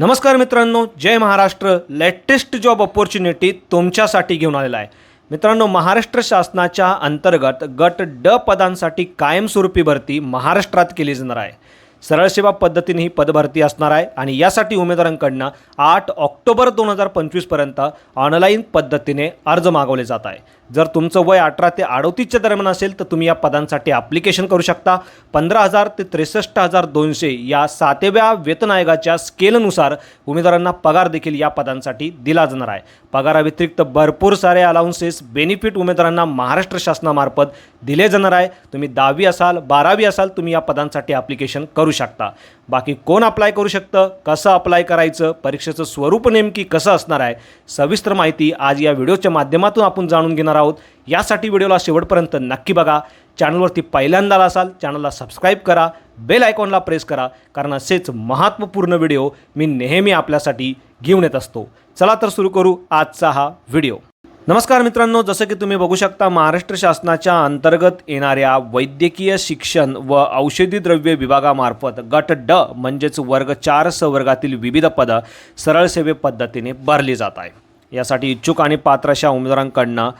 नमस्कार मित्रांनो जय महाराष्ट्र. लेटेस्ट जॉब ऑपॉर्च्युनिटी तुमच्यासाठी घेऊन आलेला आहे. मित्रांनो महाराष्ट्र शासनाच्या अंतर्गत गट ड पदांसाठी कायमस्वरूपी भरती महाराष्ट्रात केली जाणार आहे. सरळ सेवा पद्धतीने ही पदभरती असणार आहे आणि यासाठी उमेदवारांकडनं आठ ऑक्टोबर दोन हजार पंचवीसपर्यंत ऑनलाईन पद्धतीने अर्ज मागवले जात आहे. जर तुमचं वय अठरा ते अडोतीसच्या दरम्यान असेल तर तुम्ही या पदांसाठी ॲप्लिकेशन करू शकता. पंधरा हजार ते त्रेसष्ट हजार दोनशे या सातव्या वेतन आयोगाच्या स्केलनुसार उमेदवारांना पगार देखील या पदांसाठी दिला जाणार आहे. पगाराव्यतिरिक्त भरपूर सारे अलाउन्सेस बेनिफिट उमेदवारांना महाराष्ट्र शासनामार्फत दिले जाणार आहे. तुम्ही दहावी असाल बारावी असाल तुम्ही या पदांसाठी ॲप्लिकेशन करू शकता. बाकी कोण अप्लाय करू शकतं कसं अप्लाय करायचं परीक्षेचं स्वरूप नेमकी कसं असणार आहे सविस्तर माहिती आज या व्हिडिओच्या माध्यमातून आपण जाणून घेणार आहोत. यासाठी व्हिडिओला शेवटपर्यंत नक्की बघा. चॅनलवरती पहिल्यांदा असाल चॅनलला सबस्क्राईब करा बेल आयकॉनला प्रेस करा कारण असेच महत्त्वपूर्ण व्हिडिओ मी नेहमी आपल्यासाठी घेऊन येत असतो. चला तर सुरू करू आजचा हा व्हिडिओ. नमस्कार मित्रांनो जसं की तुम्ही बघू शकता महाराष्ट्र शासनाच्या अंतर्गत येणाऱ्या वैद्यकीय शिक्षण व औषधी द्रव्य विभागामार्फत गट ड म्हणजेच वर्ग चार स वर्गातील विविध पदं सरळ सेवे पद्धतीने भरली जात आहे. यासाठी इच्छुक आणि पात्र अशा उमेदवारांकडनं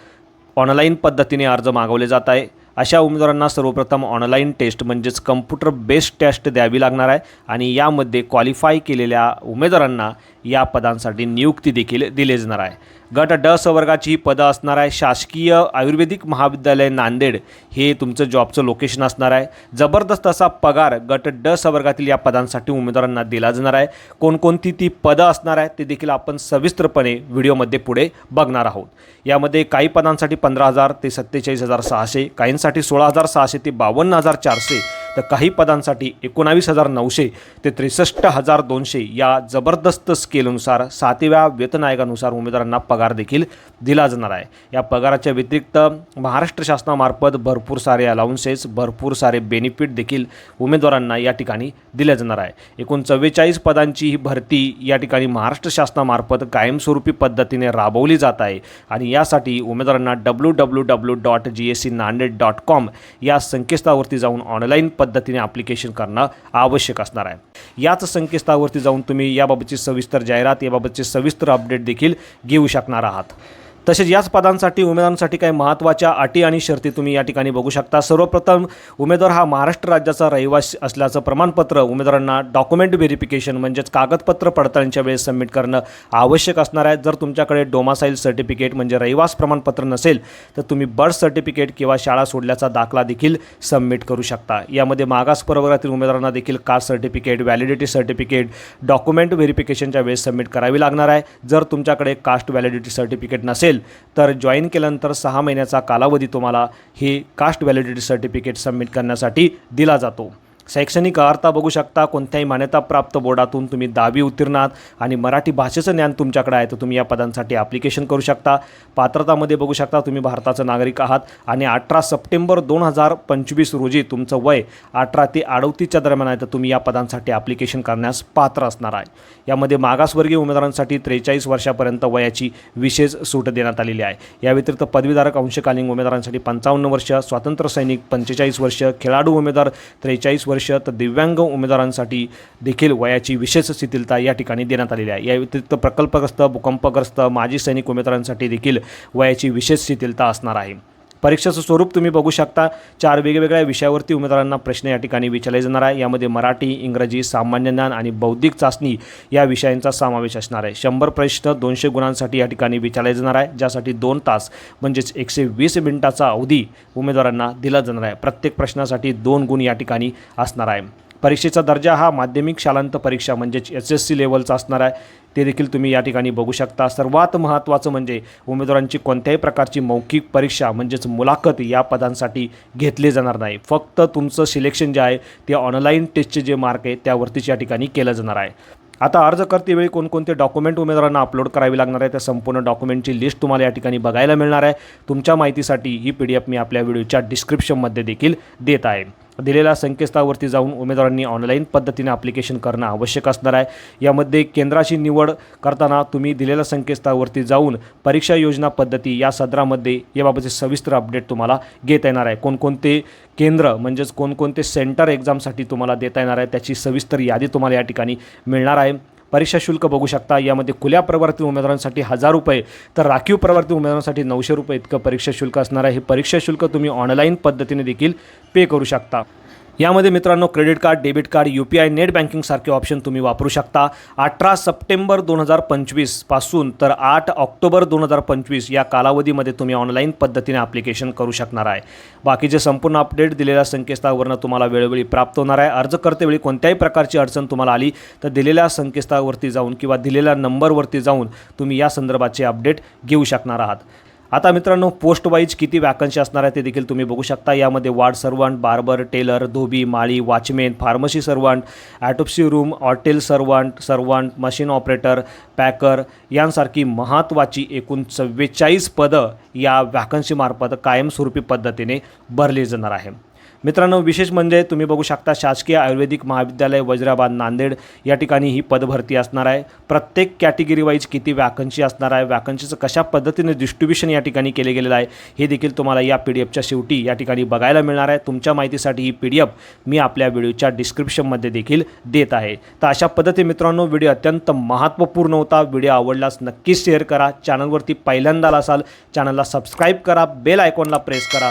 ऑनलाईन पद्धतीने अर्ज मागवले जात आहे. अशा उमेदवारांना सर्वप्रथम ऑनलाईन टेस्ट म्हणजेच कम्प्युटर बेस्ड टेस्ट द्यावी लागणार आहे आणि यामध्ये क्वालिफाय केलेल्या उमेदवारांना या पदांसाठी नियुक्ती देखील दिली जाणार आहे. गट ड सवर्गाची ही पदं असणार आहे. शासकीय आयुर्वेदिक महाविद्यालय नांदेड हे तुमचं जॉबचं लोकेशन असणार आहे. जबरदस्त असा पगार गट ड सवर्गातील या पदांसाठी उमेदवारांना दिला जाणार आहे. कोणकोणती ती पदं असणार आहे ते देखील आपण सविस्तरपणे व्हिडिओमध्ये पुढे बघणार आहोत. यामध्ये काही पदांसाठी पंधरा हजार ते सत्तेचाळीस हजार सहाशे काहींसाठी सोळा हजार सहाशे ते बावन्न हजार चारशे तर काही पदांसाठी एकोणावीस हजार नऊशे ते त्रेसष्ट हजार दोनशे या जबरदस्त स्केलनुसार सातव्या वेतन आयोगानुसार उमेदवारांना पगार देखील दिला जाणार आहे. या पगाराच्या व्यतिरिक्त महाराष्ट्र शासनामार्फत भरपूर सारे अलाउन्सेस भरपूर सारे बेनिफिट देखील उमेदवारांना या ठिकाणी दिले जाणार आहे. एकूण चव्वेचाळीस पदांची ही भरती या ठिकाणी महाराष्ट्र शासनामार्फत कायमस्वरूपी पद्धतीने राबवली जात आहे आणि यासाठी उमेदवारांना W W W dot G S C Nanded dot com या संकेतस्थळावरती जाऊन ऑनलाईन पद्धतीने ॲप्लिकेशन करणं आवश्यक असणार आहे. याच संकेतस्थळावरती जाऊन तुम्ही याबाबतची सविस्तर जाहिरात याबाबतचे सविस्तर अपडेट देखील घेऊ शकणार आहात. तसेच याच पदांसाठी उमेदवारांसाठी काही महत्त्वाच्या अटी आणि शर्ती तुम्ही या ठिकाणी बघू शकता. सर्वप्रथम उमेदवार हा महाराष्ट्र राज्याचा रहिवासी असल्याचं प्रमाणपत्र उमेदवारांना डॉक्युमेंट व्हेरिफिकेशन म्हणजेच कागदपत्र पडताळणीच्या वेळेस सबमिट करणं आवश्यक असणार आहे. जर तुमच्याकडे डोमासाईल सर्टिफिकेट म्हणजे रहिवास प्रमाणपत्र नसेल तर तुम्ही बर्थ सर्टिफिकेट किंवा शाळा सोडल्याचा दाखला देखील सबमिट करू शकता. यामध्ये मागास प्रवर्गातील उमेदवारांना देखील caste certificate validity certificate document व्हेरिफिकेशनच्या वेळेस सबमिट करावी लागणार आहे. जर तुमच्याकडे कास्ट व्हॅलिडिटी सर्टिफिकेट नसेल तर जॉईन केल्यानंतर सहा महिन्याचा कालावधी तुम्हाला हे कास्ट व्हॅलिडिटी सर्टिफिकेट सबमिट करण्यासाठी दिला जातो. शैक्षणिक अर्हता बघू शकता. कोणत्याही मान्यताप्राप्त बोर्डातून तुम्ही दहावी उत्तीर्ण आहात आणि मराठी भाषेचं ज्ञान तुमच्याकडे आहे तर तुम्ही या पदांसाठी ॲप्लिकेशन करू शकता. पात्रतामध्ये बघू शकता तुम्ही भारताचं नागरिक आहात आणि अठरा सप्टेंबर दोन हजार पंचवीस रोजी तुमचं वय अठरा ते अडतीसच्या दरम्यान आहे तर तुम्ही या पदांसाठी ॲप्लिकेशन करण्यास पात्र असणार आहे. यामध्ये मागासवर्गीय उमेदवारांसाठी त्रेचाळीस वर्षापर्यंत वयाची विशेष सूट देण्यात आलेली आहे. या व्यतिरिक्त पदवीधारक अंशकालीन उमेदवारांसाठी पंचावन्न वर्ष स्वातंत्र्य सैनिक पंचेचाळीस वर्ष खेळाडू उमेदवार त्रेचाळीस वर्ष तर दिव्यांग उमेदवारांसाठी देखील वयाची विशेष शिथिलता या ठिकाणी देण्यात आलेली आहे. या व्यतिरिक्त प्रकल्पग्रस्त भूकंपग्रस्त माजी सैनिक उमेदवारांसाठी देखील वयाची विशेष शिथिलता असणार आहे. परीक्षेचं स्वरूप तुम्ही बघू शकता. चार वेगवेगळ्या विषयावरती उमेदवारांना प्रश्न या ठिकाणी विचारले जाणार आहे. यामध्ये मराठी इंग्रजी सामान्य ज्ञान आणि बौद्धिक चाचणी या विषयांचा समावेश असणार आहे. शंभर प्रश्न दोनशे गुणांसाठी या ठिकाणी विचारले जाणार आहे. ज्यासाठी दोन तास म्हणजेच एकशे वीस मिनिटाचा अवधी उमेदवारांना दिला जाणार आहे. प्रत्येक प्रश्नासाठी दोन गुण या ठिकाणी असणार आहे. परीक्षेचा दर्जा हा माध्यमिक शालांत परीक्षा म्हणजेच एस एस सी लेवलचा असणार आहे. ते देखील तुम्ही या ठिकाणी बघू शकता. सर्वात महत्त्वाचं म्हणजे उमेदवारांची कोणत्याही प्रकारची मौखिक परीक्षा म्हणजेच मुलाखत या पदांसाठी घेतली जाणार नाही. फक्त तुमचं सिलेक्शन जे आहे ते ऑनलाईन टेस्टचे जे मार्क आहे त्यावरतीच या ठिकाणी केलं जाणार आहे. आता अर्ज करतेवेळी कोणकोणते डॉक्युमेंट उमेदवारांना अपलोड करावी लागणार आहे त्या संपूर्ण डॉक्युमेंटची लिस्ट तुम्हाला या ठिकाणी बघायला मिळणार आहे. तुमच्या माहितीसाठी ही पी डी एफ मी आपल्या व्हिडिओच्या डिस्क्रिप्शनमध्ये देखील देत आहे. दिलेल्या संकेतस्थळावरती जाऊन उमेदवारांनी ऑनलाईन पद्धतीने ॲप्लिकेशन करणं आवश्यक असणार आहे. यामध्ये केंद्राची निवड करताना तुम्ही दिलेल्या संकेतस्थळावरती जाऊन परीक्षा योजना पद्धती या सदरामध्ये याबाबतचे सविस्तर अपडेट तुम्हाला घेता येणार आहे. कोणकोणते केंद्र म्हणजेच कोणकोणते सेंटर एक्झामसाठी तुम्हाला देता येणार आहे त्याची सविस्तर यादी तुम्हाला या ठिकाणी मिळणार आहे. परीक्षा शुल्क बघू शकता. यामध्ये खुल्या प्रवर्ती उमेदवारांसाठी हजार रुपये तर राखीव प्रवर्ती उमेदवारांसाठी नऊशे रुपये इतकं परीक्षा शुल्क असणार आहे. हे परीक्षा शुल्क तुम्ही ऑनलाईन पद्धतीने देखील पे करू शकता. यामध्ये मित्रांनो credit card debit card U P I net बँकिंगसारखे option तुम्ही वापरू शकता. अठरा सप्टेंबर दोन हजार पंचवीसपासून तर आठ ऑक्टोबर दोन हजार पंचवीस या कालावधीमध्ये तुम्ही ऑनलाईन पद्धतीने ॲप्लिकेशन करू शकणार आहे. बाकीचे संपूर्ण अपडेट दिलेल्या संकेतस्थळावरनं तुम्हाला वेळोवेळी प्राप्त होणार आहे. अर्ज करतेवेळी कोणत्याही प्रकारची अडचण तुम्हाला आली तर दिलेल्या संकेतस्थळावरती जाऊन किंवा दिलेल्या नंबरवरती जाऊन तुम्ही या संदर्भाचे अपडेट घेऊ शकणार आहात. आता मित्रांनो पोस्ट वाईज किती वॅकन्सी असणार आहे ते देखील तुम्ही बघू शकता. यामध्ये वार्ड सर्वंट बार्बर टेलर धोबी माळी watchmen pharmacy servant autopsy room hotel servant servant machine operator packer यांसारखी महत्त्वाची एकूण चव्वेचाळीस पदं या वॅकन्सीमार्फत कायमस्वरूपी पद्धतीने भरली जाणार आहे. मित्रांनो विशेष म्हणजे तुम्ही बघू शकता शासकीय आयुर्वेदिक महाविद्यालय वज्राबाद नांदेड या ठिकाणी ही पदभरती असणार आहे. प्रत्येक कॅटेगरी वाईज किती वॅकन्सी असणार आहे वॅकन्सीचं कशा पद्धतीने डिस्ट्रीब्युशन या ठिकाणी केले गेलेलं आहे हे देखील तुम्हाला या पी डी एफच्या शेवटी या ठिकाणी बघायला मिळणार आहे. तुमच्या माहितीसाठी ही पी डी एफ मी आपल्या व्हिडिओच्या डिस्क्रिप्शनमध्ये देखील देत आहे. तर अशा पद्धती मित्रांनो व्हिडिओ अत्यंत महत्त्वपूर्ण होता. व्हिडिओ आवडलास नक्कीच शेअर करा. चॅनलवरती पहिल्यांदा आला असाल चॅनलला सबस्क्राईब करा. बेल आयकॉनला प्रेस करा.